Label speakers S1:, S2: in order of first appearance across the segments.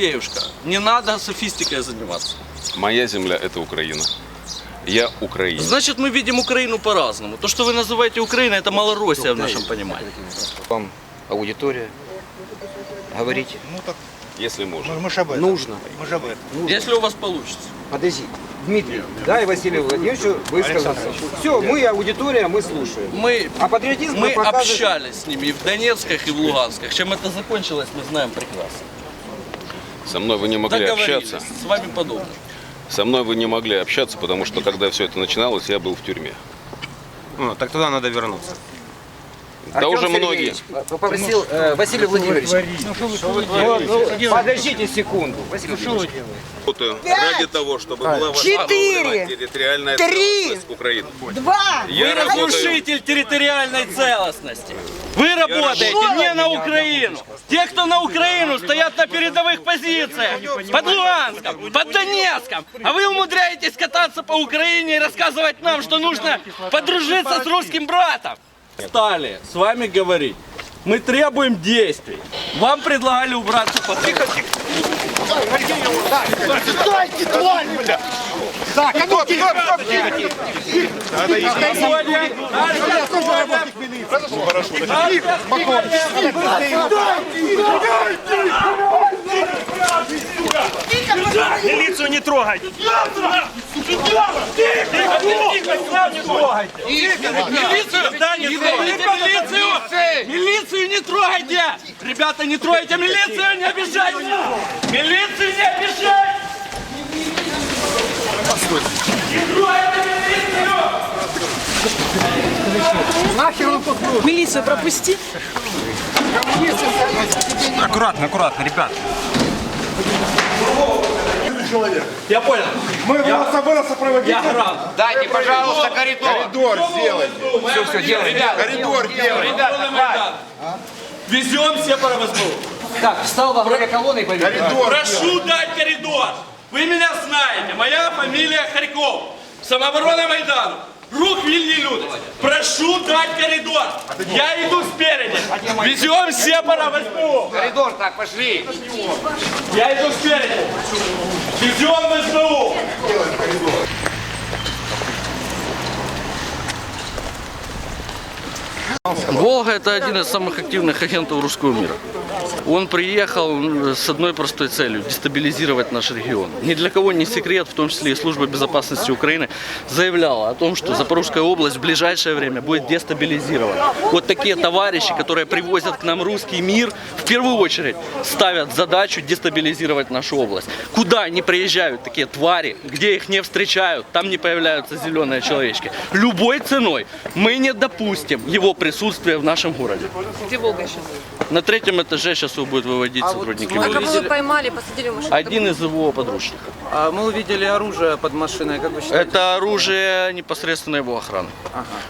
S1: Девушка, не надо софистикой заниматься.
S2: Моя земля – это Украина. Я украинец.
S1: Значит, мы видим Украину по-разному. То, что вы называете Украиной, это Малороссия в нашем понимании.
S3: Вам аудитория. Говорите.
S2: Если можно.
S4: Мы же об этом.
S3: Нужно.
S4: Мы же об этом.
S1: Если у вас получится.
S3: Подожди. Дмитрий, дай Василию Владимировичу высказаться. Все, мы аудитория, мы слушаем.
S1: Мы,
S3: А патриотизм
S1: мы
S3: мы показываем.
S1: общались с ними и в Донецках, и в Лугансках. Чем это закончилось, мы знаем прекрасно.
S2: Со мной вы не могли общаться.
S1: С вами подобно.
S2: Со мной вы не могли общаться, потому что когда все это начиналось, я был в тюрьме.
S5: Ну, так туда надо вернуться.
S2: Да
S3: Артем
S2: уже многие.
S3: Сергеевич Попросил э, Василий Владимирович. Ну, подождите секунду. Василий Владимирович.
S2: Работаю ради того, чтобы была
S6: Четыре.
S2: восстановлена территориальная
S6: Три.
S2: целостность Украины.
S6: Два.
S2: Я
S1: Вы
S2: работаю.
S1: разрушитель территориальной целостности. Вы работаете не на Украину. Те, кто на Украину, стоят на передовых позициях. Под Луганском, под Донецком. А вы умудряетесь кататься по Украине и рассказывать нам, что нужно подружиться с русским братом. Стали с вами говорить. Мы требуем действий. Вам предлагали убраться по... Тихо, тихо.
S4: Милицию не трогать!
S1: Милицию! Да, не трогайте милицию! Милицию не трогайте! Ребята, не трогайте милицию, не обижайте! Милицию не обижайте! Не трогайте милицию!
S6: Милицию пропусти.
S5: Аккуратно, аккуратно, ребят.
S1: Я понял.
S4: Мы вас собой сопроводим.
S1: Я граб.
S3: Дайте, пожалуйста, коридор.
S4: Коридор сделайте.
S3: Все, все, делаем.
S4: Коридор делайте.
S1: Ребята, Везем все по СБУ.
S3: Так, встал во главе колонны и.
S4: Коридор
S1: Прошу дать коридор. Вы меня знаете. Моя фамилия Харьков. Самооборона Майдану. Рух Вильни Людович. Прошу дать коридор. Я иду спереди. Везем все по СБУ.
S3: Коридор, так, пошли.
S1: Я иду спереди. Везем в СБУ. Волга это один из самых активных агентов русского мира. Он приехал с одной простой целью – дестабилизировать наш регион. Ни для кого не секрет, в том числе и Служба безопасности Украины заявляла о том, что Запорожская область в ближайшее время будет дестабилизирована. Вот такие товарищи, которые привозят к нам русский мир, в первую очередь ставят задачу дестабилизировать нашу область. Куда не приезжают такие твари, где их не встречают, там не появляются зеленые человечки. Любой ценой мы не допустим его присутствия в нашем городе.
S6: Где Волга сейчас?
S1: На третьем этаже сейчас его будут выводить сотрудники
S6: А кого вы поймали, посадили в машину?
S1: Один из его подручных.
S3: А мы увидели оружие под машиной, как вы считаете?
S1: Это оружие непосредственно его охраны.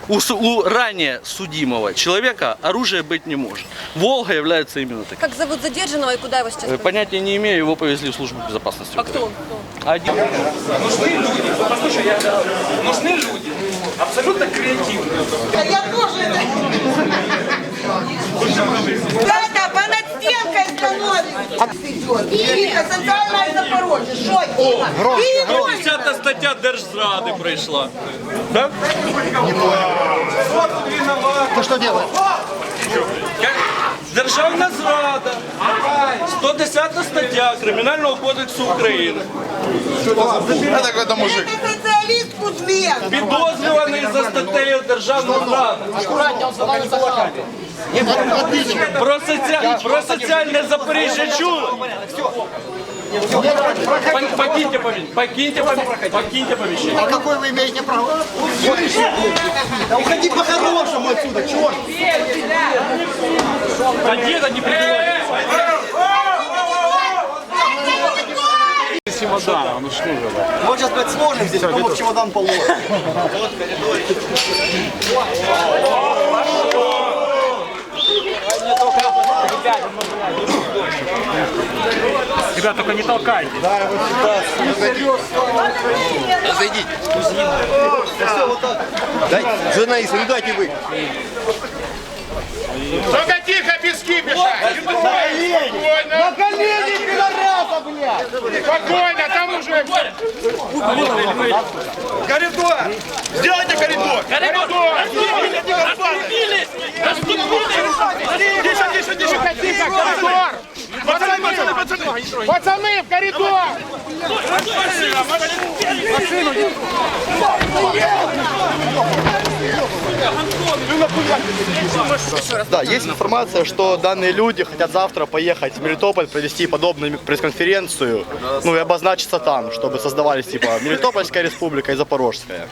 S1: У, су- у ранее судимого человека оружие быть не может. Волга является именно таким.
S6: Как зовут задержанного и куда его сейчас?
S1: Э, Понятия не имею, его повезли в службу безопасности.
S6: А кто он? Кто он?
S1: Один.
S7: Я тоже это. Да-да, понад стенкой становится. Тихо, социальное Запорожье. Что Тихо.
S1: 50 стаття Держзради прийшла.
S4: Ты что делаешь?
S1: Державна зрада. 110 стаття Кримінального кодексу України.
S4: Это какой-то мужик.
S7: Это социалист Кузьмен.
S1: Підозрюваний за статтею Державна зрада. Про, соці... Про соціальне Запоріжжя чули? Пон- Покиньте помещение. Покиньте помещение. Покиньте помещение.
S4: Какой вы имеете право? Уходи по-хорошему отсюда, черт!
S1: Бандита не Прибивайте.
S4: Вот сейчас, блядь, сложим здесь, кто в чемодан положит.
S5: Ребят, только не толкайте.
S4: Дай, журналисты, ну дайте вы.
S5: Только тихо, без кипиша.
S1: Спокойно, там уже...
S4: Коридор! Сделайте коридор! Коридор!
S1: Тише, тише, тише, тихо, коридор! Пацаны, пацаны, пацаны! Пацаны, в коридор!
S4: Да, есть информация, что данные люди хотят завтра поехать в Мелитополь, провести подобную пресс-конференцию, ну и обозначиться там, чтобы создавались типа Мелитопольская республика и Запорожская.